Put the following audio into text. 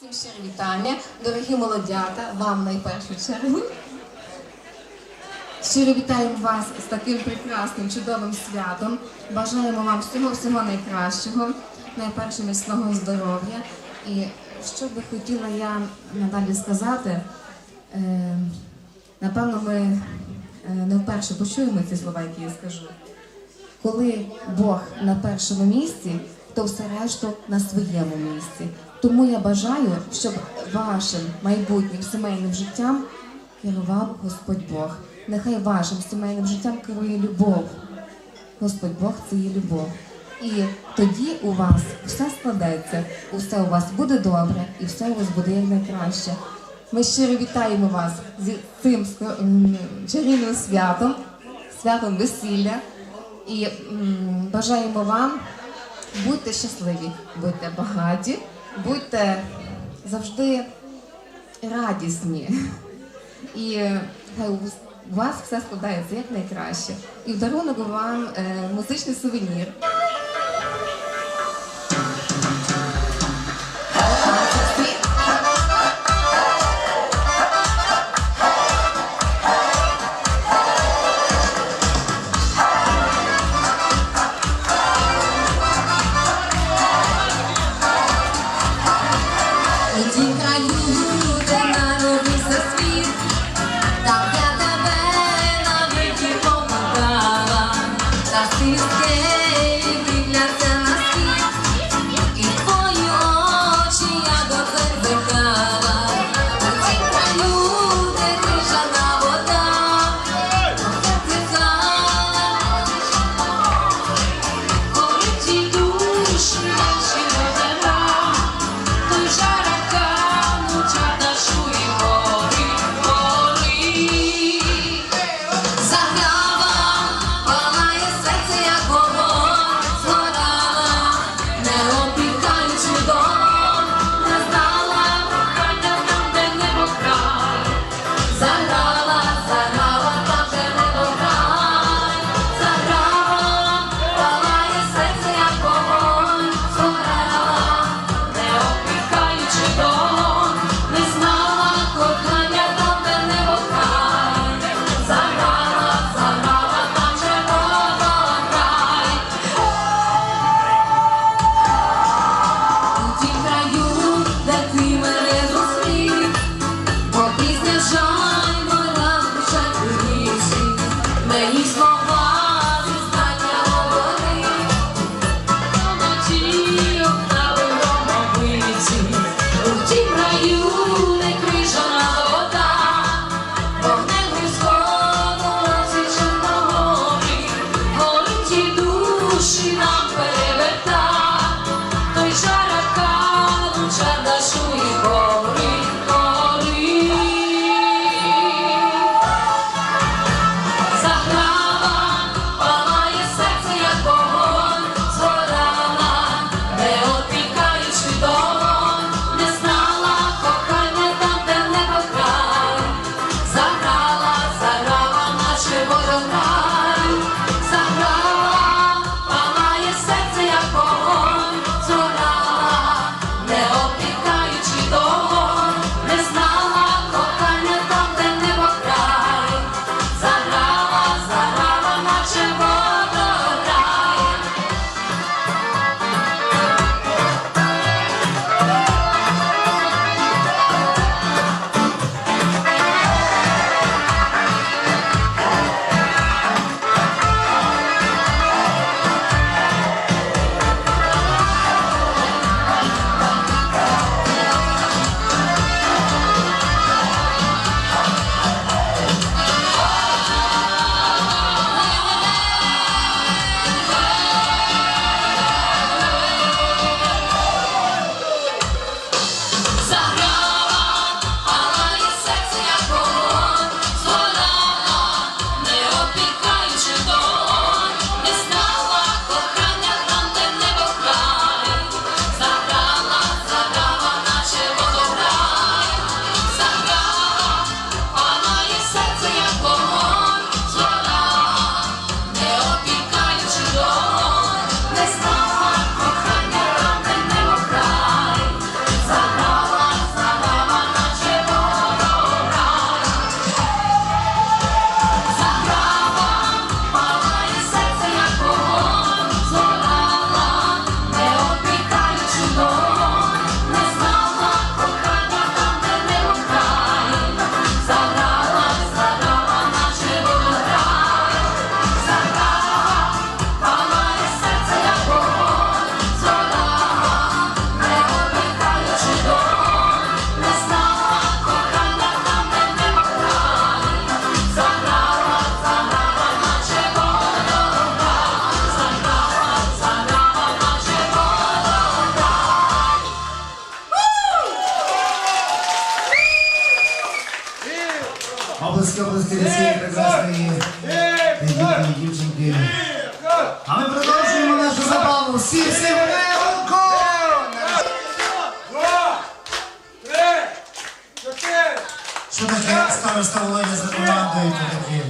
Всім щире вітання, дорогі молодята, вам найпершу чергу. Щиро вітаємо вас з таким прекрасним, чудовим святом. Бажаємо вам всього-всього найкращого, найперше міцного здоров'я. І що би хотіла я надалі сказати, е, напевно, ми е, не вперше почуємо ці слова, які я скажу. Коли Бог на першому місці, то все решту на своєму місці. Тому я бажаю, щоб вашим майбутнім сімейним життям керував Господь Бог. Нехай вашим сімейним життям керує любов. Господь Бог це є любов. І тоді у вас все складеться, усе у вас буде добре і все у вас буде як найкраще. Ми щиро вітаємо вас з цим чарівним святом, святом весілля. І бажаємо вам будьте щасливі, будьте багаті, будьте завжди радісні. І е, хай у у вас все складається як найкраще. І в дарунок вам е, музичний сувенір. Оплески для цієї прекрасної тендітної дівчинки. А ми продовжуємо нашу забаву. Всі всі три, чотири. Що таке староста Володя за командою? Такі